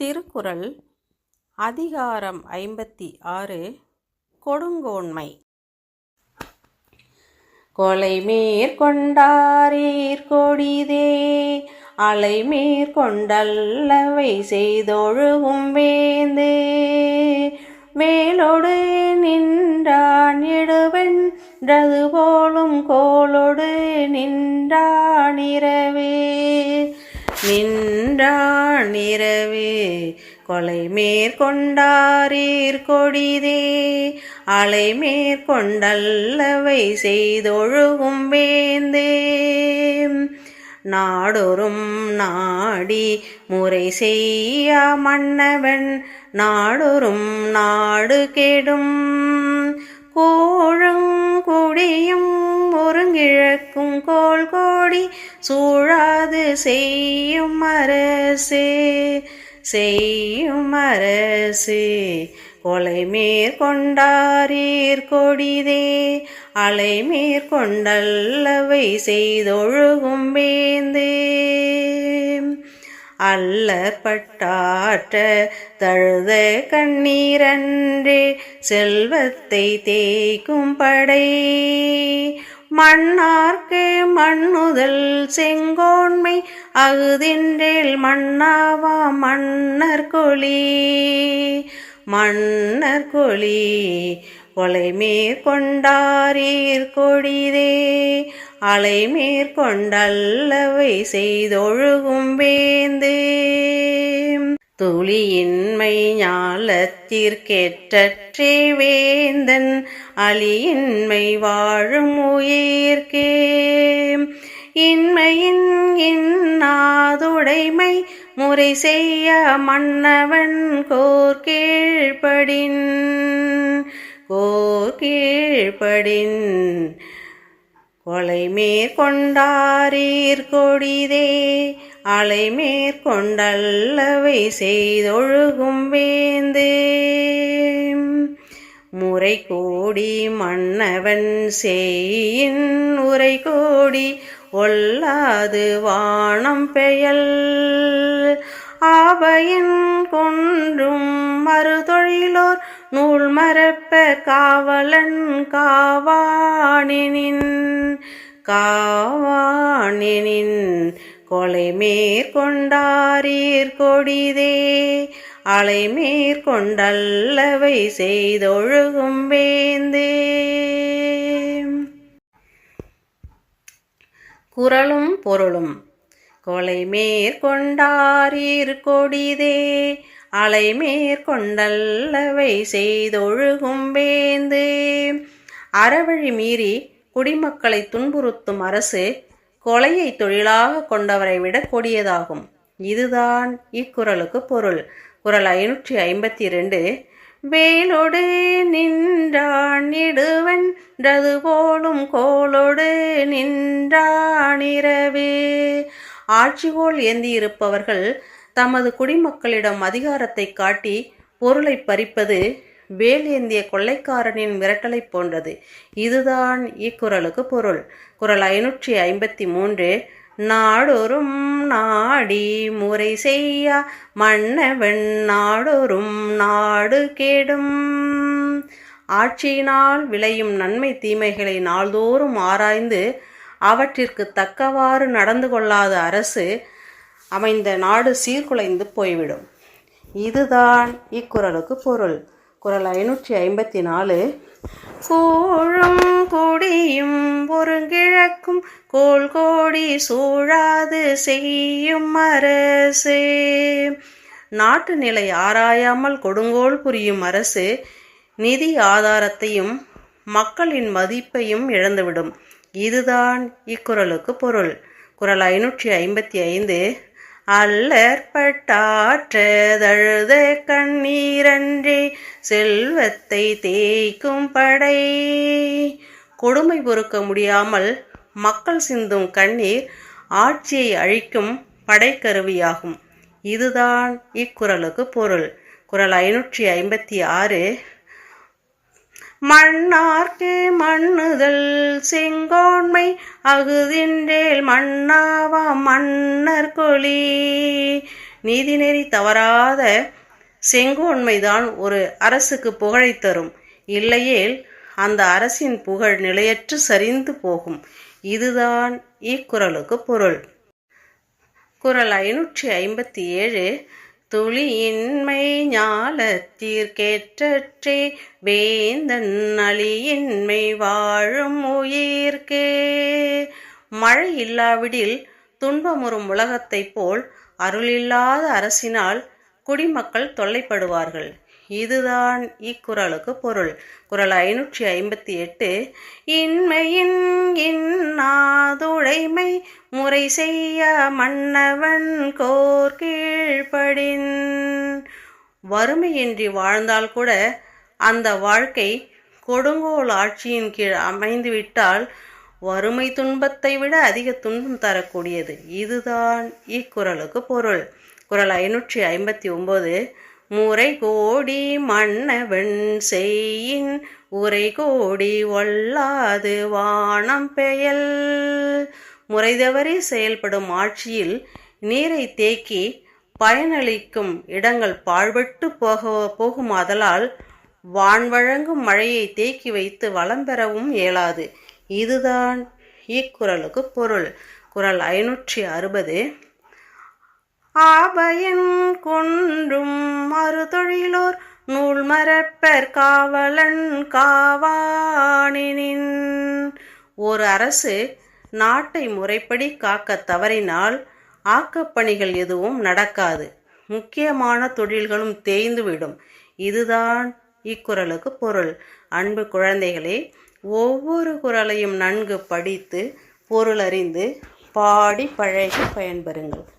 திருக்குறள் அதிகாரம் ஐம்பத்தி ஆறு கொடுங்கோன்மை. கொலை மேற்கொண்டாரீர் கொடிதே அலை மேற்கொண்டல்லவை செய்தொழுகும் வேந்தே. வேலொடு நின்றான் இடுவென்றது போலும் கோலோடு நின்றான் இரவே. நின்றான் இரவே. கொலை மேற்கொண்டாரீர் கொடிதே. அலை மேற்கொண்டல்லவை செய்தொழுகும் வேந்தே. நாடொரும் நாடி முறை செய்ய மன்னவன். நாடொரும் நாடு கெடும். கோழங்குடியும் ஒருங்கிழக்கும் கோல் கோடி சூழாது செய்யும் அரசே செய்யும் அரசே. கொலை மேற்கொண்டாரீர் கொடிதே அலை மேற்கொண்டல்லவை செய்தொழுகும் வேந்தே. அல்லற்பட்டாற்ற தழுத கண்ணீரன்றே செல்வத்தை தேய்க்கும் படை. மண்ணார்க்கே மண்ணுதல் செங்கோன்மை அகுதின்றேல் மண்ணாவா மன்னர் கொழி மன்னர் கொழி கொலை மேற்கொண்டாரீர் கொடிதே. அலை மேற்கொண்டல்லவை செய்தொழுகும் வேந்தே. துளியின்மை ஞாலத்திற்கெற்றே வேந்தன் அலியின்மை வாழும் உயிர்க்கே. இன்மையின் இன்னாதுடைமை முறை செய்ய மன்னவன் கோர்கீழ்படின் கோர்கீழ்படின் கொலை மேற்கொண்டாரீர் கொடிதே அலை மேற்கொண்டல்லவை செய்தொழுகும் வேந்தே. முறை கோடி மன்னவன் செய்யின் உரை கோடி ஒல்லாது வானம் பெயல். ஆபையின் கொன்றும் மறுதொழிலோர் நூல் மரப்ப காவலன் காவானினின் காவானினின் கொலை மேற்கொண்டாரீர் கொடிதே. அலை மேற்கொண்டல்லவை செய்தொழுகும் வேந்தே. குரலும் பொருளும் கொலை மேற்கொண்டாரீர் கொடிதே. அலை மேற்கொண்டல்லவை செய்தொழுகும் வேந்தே. அறவழி மீறி குடிமக்களை துன்புறுத்தும் அரசு கொலையை தொழிலாக கொண்டவரை விட கொடியதாகும். இதுதான் இக்குறளுக்கு பொருள். குரல் ஐநூற்றி ஐம்பத்தி ரெண்டு வேலோடு நின்றான் இடுவென்றது போலும் கோலோடு நின்றானிரவே ஆட்சிகோல் ஏந்தியிருப்பவர்கள் தமது குடிமக்களிடம் அதிகாரத்தை காட்டி பொருளை பறிப்பது வேல் ஏந்திய கொள்ளைக்காரனின் மிரட்டலை போன்றது. இதுதான் இக்குறளுக்கு பொருள். குரல் ஐநூற்றி ஐம்பத்தி மூன்று நாடொரும் நாடி முறை செய்ய மன்னவன் நாடொரும் நாடு கேடும். ஆட்சியினால் விளையும் நன்மை தீமைகளை நாள்தோறும் ஆராய்ந்து அவற்றிற்கு தக்கவாறு நடந்து கொள்ளாத அரசு அமைந்த நாடு சீர்குலைந்து போய்விடும். இதுதான் இக்குறளுக்கு பொருள். குரல் ஐநூற்றி ஐம்பத்தி நாலு கோழும் கொடியும் ஒருங்கிழக்கும் கோல் கோடி சூழாது செய்யும் அரசு. நாட்டு நிலை ஆராயாமல் கொடுங்கோல் புரியும் அரசு நிதி ஆதாரத்தையும் மக்களின் மதிப்பையும் இழந்துவிடும். இதுதான் இக்குறளுக்கு பொருள். குரல் ஐநூற்றி ஐம்பத்தி ஐந்து அல்லற்பட்டாற்றதழுத கண்ணீரன்றி செல்வத்தை தேய்க்கும் படை. கொடுமை பொறுக்க முடியாமல் மக்கள் சிந்தும் கண்ணீர் ஆட்சியை அழிக்கும் படைக்கருவியாகும். இதுதான் இக்குறளுக்கு பொருள். குரல் ஐநூற்றி ஐம்பத்தி ஆறு மண்ணார்க்கு மண்ணுதல் செங்கோன்மை அகுதின்றேல் மண்ணாவா மன்னர் கொலி நீதிநெறி தவறாத செங்கோன்மைதான் ஒரு அரசுக்கு புகழை தரும். இல்லையேல் அந்த அரசின் புகழ் நிலையற்று சரிந்து போகும். இதுதான் இக்குறளுக்கு பொருள். குரல் ஐநூற்றி ஐம்பத்தி ஏழு துளியின்மை ஞாலத்தீர்க்கேற்றற்றே வேந்தன் அழியின்மை வாழும் உயிர்க்கே. மழை இல்லாவிடில் துன்பமுறும் உலகத்தைப் போல் அருளில்லாத அரசினால் குடிமக்கள் தொல்லைப்படுவார்கள். இதுதான் இக்குறளுக்கு பொருள். குரல் ஐநூற்றி ஐம்பத்தி எட்டு இன்மையின் இன்னாதுழைமை முறை செய்ய மன்னவன் கோர் கீழ்ப்படின் வறுமையின்றி வாழ்ந்தால் கூட அந்த வாழ்க்கை கொடுங்கோல் ஆட்சியின் கீழ் அமைந்துவிட்டால் வறுமை துன்பத்தை விட அதிக துன்பம் தரக்கூடியது. இதுதான் இக்குறளுக்கு பொருள். குரல் ஐநூற்றி ஐம்பத்தி ஒம்பது முறை கோடி மன்னவன் செய்யின் உரை கோடி ஒல்லாது வானம் பெயல். முறை செயல்படும் ஆட்சியில் நீரை தேக்கி பயனளிக்கும் இடங்கள் பாழ்பட்டு போக போகுமாதலால் வான் வழங்கும் மழையை தேக்கி வைத்து வளம் பெறவும் இயலாது. இதுதான் இக்குறளுக்கு பொருள். குரல் ஐநூற்றி அறுபது. ஆபயன் கொன்றும் மறுதொழிலோர் நூல் மரப்பர் காவலன் காவானினின். ஒரு அரசு நாட்டை முறைப்படி காக்க தவறினால் ஆக்கப்பணிகள் எதுவும் நடக்காது. முக்கியமான தொழில்களும் தேய்ந்துவிடும். இதுதான் இக்குறளுக்கு பொருள். அன்பு குழந்தைகளே ஒவ்வொரு குறளையும் நன்கு படித்து பொருளறிந்து பாடி பழகி பயன்பெறுங்கள்.